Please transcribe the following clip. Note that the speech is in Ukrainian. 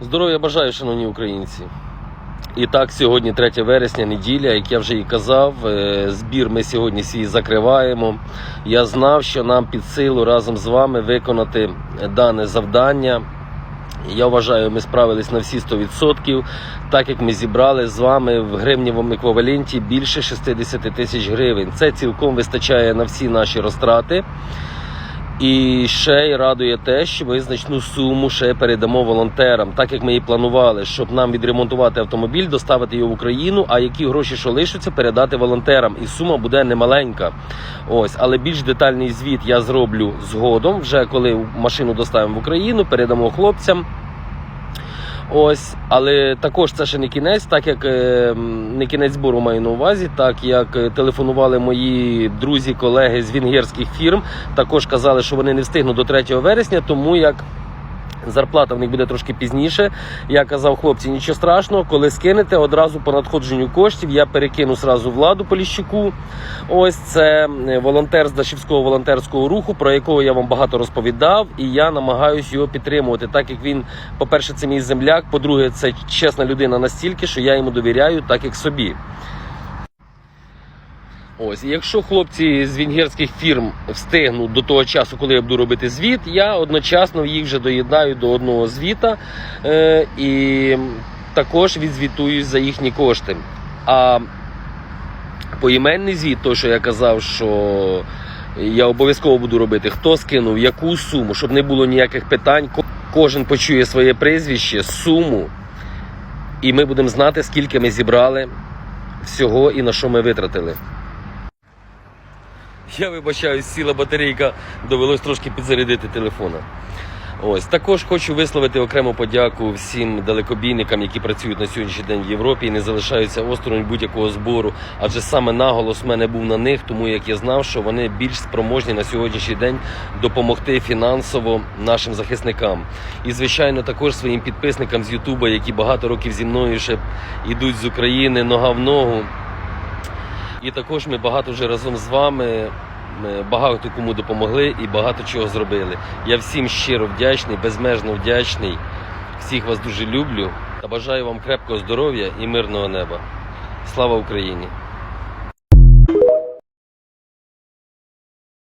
Здоров'я бажаю, шановні українці. І так, сьогодні 3 вересня, неділя, як я вже і казав, е, збір ми сьогодні свій закриваємо. Я знав, що нам під силу разом з вами виконати дане завдання. Я вважаю, ми справились на всі 100%, так як ми зібрали з вами в гривневому еквіваленті більше 60 тисяч гривень. Це цілком вистачає на всі наші розтрати. І ще й радує те, що ми значну суму ще передамо волонтерам, так як ми і планували, щоб нам відремонтувати автомобіль, доставити його в Україну. А які гроші, що лишаться, передати волонтерам. І сума буде немаленька. Ось, але більш детальний звіт я зроблю згодом, вже коли машину доставимо в Україну, передамо хлопцям. Ось, але також це ще не кінець, так як е, не кінець збору маю на увазі, так як е, телефонували мої друзі, колеги з венгерських фірм, також казали, що вони не встигнуть до 3 вересня, тому як. Зарплата в них буде трошки пізніше. Я казав, хлопці, нічого страшного, коли скинете одразу по надходженню коштів, я перекину сразу владу Поліщуку. Ось це е, волонтер з Дашівського волонтерського руху, про якого я вам багато розповідав, і я намагаюся його підтримувати, так як він, по-перше, це мій земляк. По-друге, це чесна людина настільки, що я йому довіряю, так як собі. Ось, якщо хлопці з венгерських фірм встигнуть до того часу, коли я буду робити звіт, я одночасно їх вже доєднаю до одного звіта е, і також відзвітуюсь за їхні кошти. А поіменний звіт, той, що я казав, що я обов'язково буду робити, хто скинув, яку суму, щоб не було ніяких питань. Кожен почує своє прізвище, суму, і ми будемо знати, скільки ми зібрали всього і на що ми витратили. Я вибачаюсь, сіла батарейка, довелось трошки підзарядити телефона. Ось також хочу висловити окрему подяку всім далекобійникам, які працюють на сьогоднішній день в Європі і не залишаються осторонь будь-якого збору. Адже саме наголос в мене був на них, тому як я знав, що вони більш спроможні на сьогоднішній день допомогти фінансово нашим захисникам. І звичайно, також своїм підписникам з Ютуба, які багато років зі мною ще йдуть з України нога в ногу. І також ми багато вже разом з вами ми багато кому допомогли і багато чого зробили. Я всім щиро вдячний, безмежно вдячний. Всіх вас дуже люблю та бажаю вам крепкого здоров'я і мирного неба. Слава Україні!